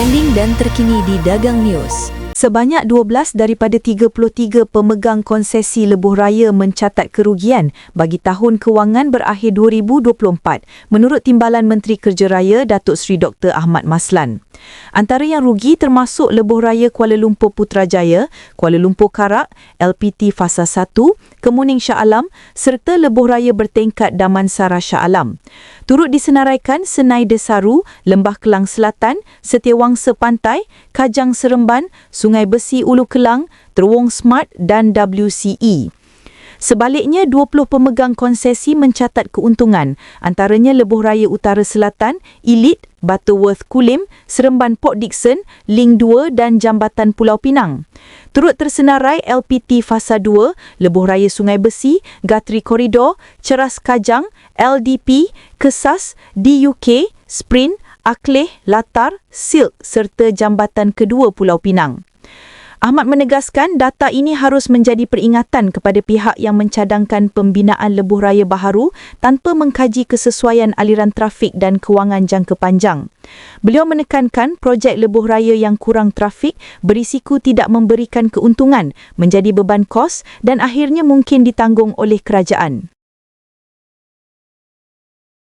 trending dan terkini di Dagang News. Sebanyak 12 daripada 33 pemegang konsesi lebuh raya mencatat kerugian bagi tahun kewangan berakhir 2024 menurut Timbalan Menteri Kerja Raya Datuk Seri Dr. Ahmad Maslan. Antara yang rugi termasuk lebuh raya Kuala Lumpur Putrajaya, Kuala Lumpur Karak, LPT Fasa 1, Kemuning Shah Alam serta lebuh raya bertingkat Damansara Shah Alam. Turut disenaraikan Senai Desaru, Lembah Kelang Selatan, Setiawangsa Pantai, Kajang Seremban, Sungai Besi Ulu Kelang, Terowong Smart dan WCE. Sebaliknya, 20 pemegang konsesi mencatat keuntungan, antaranya Lebuh Raya Utara Selatan, Elite, Butterworth Kulim, Seremban Port Dickson, Ling 2 dan Jambatan Pulau Pinang. Turut tersenarai LPT Fasa 2, Lebuh Raya Sungai Besi, Gatri Koridor, Ceras Kajang, LDP, Kesas, DUK, Sprint, Akleh, Latar, Silk serta Jambatan Kedua Pulau Pinang. Ahmad menegaskan data ini harus menjadi peringatan kepada pihak yang mencadangkan pembinaan lebuh raya baharu tanpa mengkaji kesesuaian aliran trafik dan kewangan jangka panjang. Beliau menekankan projek lebuh raya yang kurang trafik berisiko tidak memberikan keuntungan, menjadi beban kos dan akhirnya mungkin ditanggung oleh kerajaan.